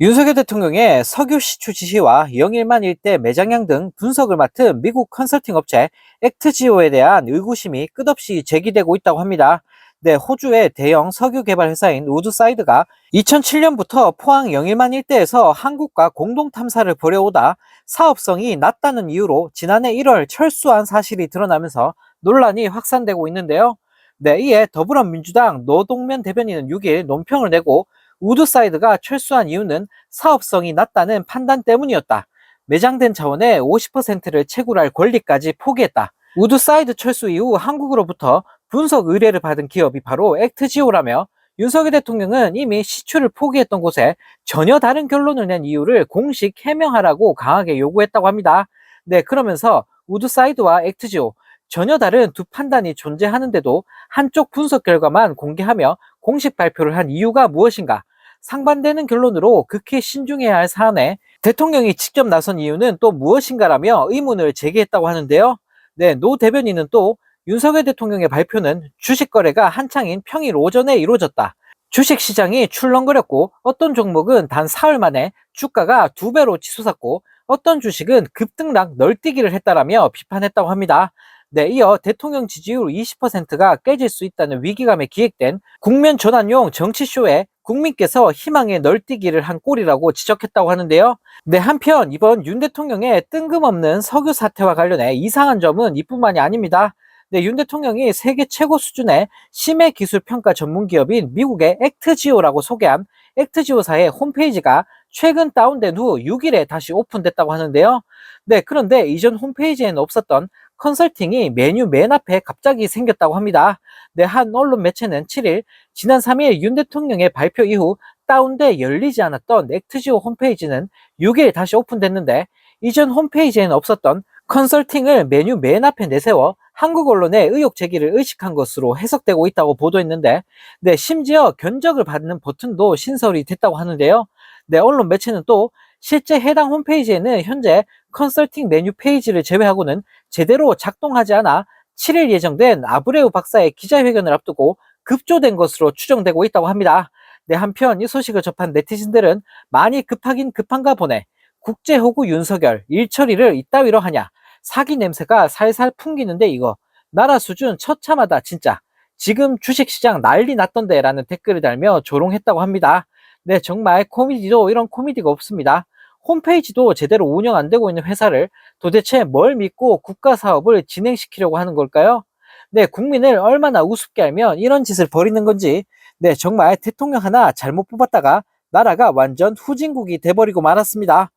윤석열 대통령의 석유 시 추 지시와 영일만 일대 매장량 등 분석을 맡은 미국 컨설팅 업체 액트지오에 대한 의구심이 끝없이 제기되고 있다고 합니다. 네, 호주의 대형 석유 개발 회사인 우드사이드가 2007년부터 포항 영일만 일대에서 한국과 공동 탐사를 벌여오다 사업성이 낮다는 이유로 지난해 1월 철수한 사실이 드러나면서 논란이 확산되고 있는데요. 네, 이에 더불어민주당 노동면 대변인은 6일 논평을 내고 우드사이드가 철수한 이유는 사업성이 낮다는 판단 때문이었다. 매장된 자원의 50%를 채굴할 권리까지 포기했다. 우드사이드 철수 이후 한국으로부터 분석 의뢰를 받은 기업이 바로 액트지오라며 윤석열 대통령은 이미 시추를 포기했던 곳에 전혀 다른 결론을 낸 이유를 공식 해명하라고 강하게 요구했다고 합니다. 네, 그러면서 우드사이드와 액트지오 전혀 다른 두 판단이 존재하는데도 한쪽 분석 결과만 공개하며 공식 발표를 한 이유가 무엇인가? 상반되는 결론으로 극히 신중해야 할 사안에 대통령이 직접 나선 이유는 또 무엇인가라며 의문을 제기했다고 하는데요. 네, 노 대변인은 또 윤석열 대통령의 발표는 주식 거래가 한창인 평일 오전에 이루어졌다. 주식 시장이 출렁거렸고 어떤 종목은 단 사흘 만에 주가가 두 배로 치솟았고 어떤 주식은 급등락 널뛰기를 했다라며 비판했다고 합니다. 네, 이어 대통령 지지율 20%가 깨질 수 있다는 위기감에 기획된 국면 전환용 정치쇼에 국민께서 희망의 널뛰기를 한 꼴이라고 지적했다고 하는데요. 네, 한편 이번 윤 대통령의 뜬금없는 석유 사태와 관련해 이상한 점은 이뿐만이 아닙니다. 네, 윤 대통령이 세계 최고 수준의 심해 기술 평가 전문 기업인 미국의 액트지오라고 소개한 액트지오사의 홈페이지가 최근 다운된 후 6일에 다시 오픈됐다고 하는데요. 네, 그런데 이전 홈페이지에는 없었던 컨설팅이 메뉴 맨 앞에 갑자기 생겼다고 합니다. 네, 한 언론 매체는 7일 지난 3일 윤 대통령의 발표 이후 다운돼 열리지 않았던 액트지오 홈페이지는 6일 다시 오픈됐는데 이전 홈페이지에는 없었던 컨설팅을 메뉴 맨 앞에 내세워 한국 언론의 의혹 제기를 의식한 것으로 해석되고 있다고 보도했는데 네, 심지어 견적을 받는 버튼도 신설이 됐다고 하는데요. 네, 언론 매체는 또 실제 해당 홈페이지에는 현재 컨설팅 메뉴 페이지를 제외하고는 제대로 작동하지 않아 7일 예정된 아브레우 박사의 기자회견을 앞두고 급조된 것으로 추정되고 있다고 합니다. 네, 한편 이 소식을 접한 네티즌들은 많이 급하긴 급한가 보네. 국제호구 윤석열 일처리를 이따위로 하냐. 사기 냄새가 살살 풍기는데 이거. 나라 수준 처참하다 진짜. 지금 주식시장 난리 났던데 라는 댓글을 달며 조롱했다고 합니다. 네, 정말 코미디도 이런 코미디가 없습니다. 홈페이지도 제대로 운영 안 되고 있는 회사를 도대체 뭘 믿고 국가 사업을 진행시키려고 하는 걸까요? 네, 국민을 얼마나 우습게 알면 이런 짓을 벌이는 건지, 네, 정말 대통령 하나 잘못 뽑았다가 나라가 완전 후진국이 돼버리고 말았습니다.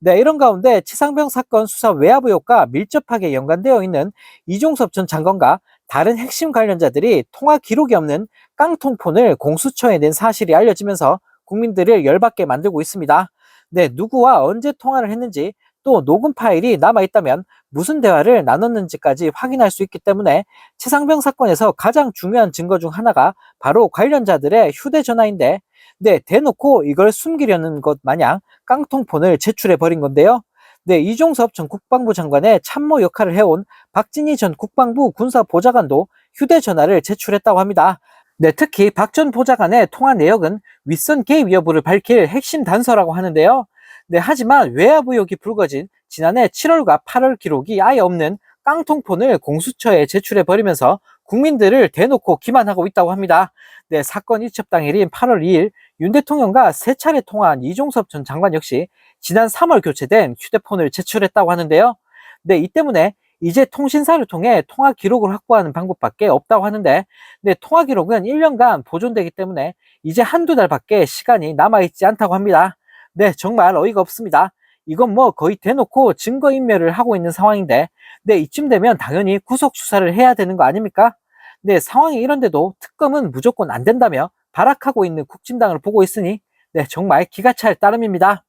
네, 이런 가운데 치상병 사건 수사 외압 의혹과 밀접하게 연관되어 있는 이종섭 전 장관과 다른 핵심 관련자들이 통화 기록이 없는 깡통폰을 공수처에 낸 사실이 알려지면서 국민들을 열받게 만들고 있습니다. 네, 누구와 언제 통화를 했는지 또 녹음 파일이 남아있다면 무슨 대화를 나눴는지까지 확인할 수 있기 때문에 치상병 사건에서 가장 중요한 증거 중 하나가 바로 관련자들의 휴대전화인데 네, 대놓고 이걸 숨기려는 것 마냥 깡통폰을 제출해 버린 건데요. 네, 이종섭 전 국방부 장관의 참모 역할을 해온 박진희 전 국방부 군사보좌관도 휴대전화를 제출했다고 합니다. 네, 특히 박 전 보좌관의 통화 내역은 윗선 개입 여부를 밝힐 핵심 단서라고 하는데요. 네, 하지만 외압 의혹이 불거진 지난해 7월과 8월 기록이 아예 없는 깡통폰을 공수처에 제출해 버리면서 국민들을 대놓고 기만하고 있다고 합니다. 네, 사건 일첩 당일인 8월 2일 윤 대통령과 세 차례 통화한 이종섭 전 장관 역시 지난 3월 교체된 휴대폰을 제출했다고 하는데요. 네, 이 때문에 이제 통신사를 통해 통화 기록을 확보하는 방법밖에 없다고 하는데 네, 통화 기록은 1년간 보존되기 때문에 이제 한두 달밖에 시간이 남아있지 않다고 합니다. 네, 정말 어이가 없습니다. 이건 뭐 거의 대놓고 증거인멸을 하고 있는 상황인데 네, 이쯤 되면 당연히 구속 수사를 해야 되는 거 아닙니까? 네, 상황이 이런데도 특검은 무조건 안 된다며 발악하고 있는 국진당을 보고 있으니 네, 정말 기가 찰 따름입니다.